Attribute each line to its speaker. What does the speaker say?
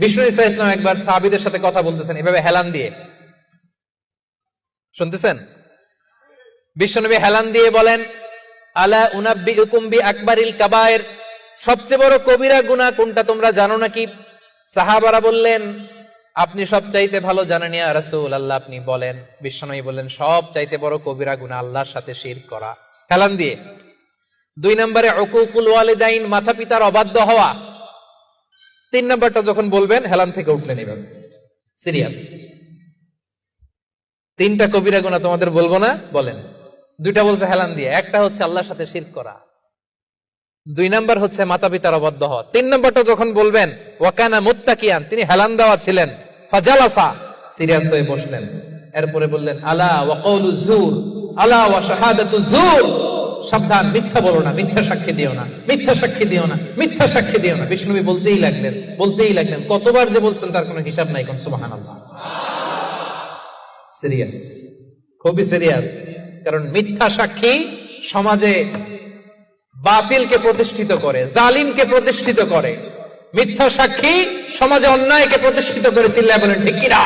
Speaker 1: বিষ্ণু ইসা ইসলাম একবার সাহাবিদের সাথে কথা বলতেছেন, এভাবে হেলান দিয়ে। শুনতেছেন? বিশ্বনবী হেলান দিয়ে বলেন, আলা উনাব্বি উকুম্বি আকবারিল কাবায়ের সবচেয়ে বড় কবিরা গুনাহ কোনটা তোমরা জানো নাকি? সাহাবারা বললেন, আপনি সব চাইতে ভালো জানেন ইয়া রাসূল আল্লাহ আপনি বলেন। বিশ্বনবী বললেন সব চাইতে বড় কবিরা গুনাহ আল্লাহর সাথে শিরক করা। হেলান দিয়ে। দুই নম্বরে, উকুকুল ওয়ালিদাইন মাতা পিতার অবাধ্য হওয়া। তিন নম্বরটা যখন বলবেন, হেলান থেকে উঠলেন এভাবে সিরিয়াস। তিনটা কবিরা গুণা তোমাদের বলব না, বলেন। দুইটা বলছে হেলান দিয়ে, একটা হচ্ছে আল্লাহর সাথে শির করা। দুই নাম্বার হচ্ছে মাতা পিতার অবদ্ধ হওয়া। তিন নম্বরটা যখন বলবেন, ওয়াকানা মুত্তাকিয়ান, তিনি হেলান দেওয়া ছিলেন, ফাজালাসা, সিরিয়াস হয়ে বসলেন। এরপরে বললেন, আলা ওয়াকাউলু জুর আলা ওয়া শাহাদাতু জুর সাবধান, মিথ্যা বলো না, মিথ্যা সাক্ষী দিও না, মিথ্যা সাক্ষী দিও না, মিথ্যা সাক্ষী দিও না। বিষ্ণুবী বলতেই লাগলেন বলতেই লাগলেন, কতবার যে বলছেন তার কোনো হিসাব নাই কোন সুবহানাল্লাহ। সিরিয়াস খুবই সিরিয়াস কারণ মিথ্যা সাক্ষী সমাজে বাতিলকে প্রতিষ্ঠিত করে, জালিমকে প্রতিষ্ঠিত করে। মিথ্যা সাক্ষী সমাজে অন্যায়কে প্রতিষ্ঠিত করে, চিল্লায় বলেন, ঠিক কিনা?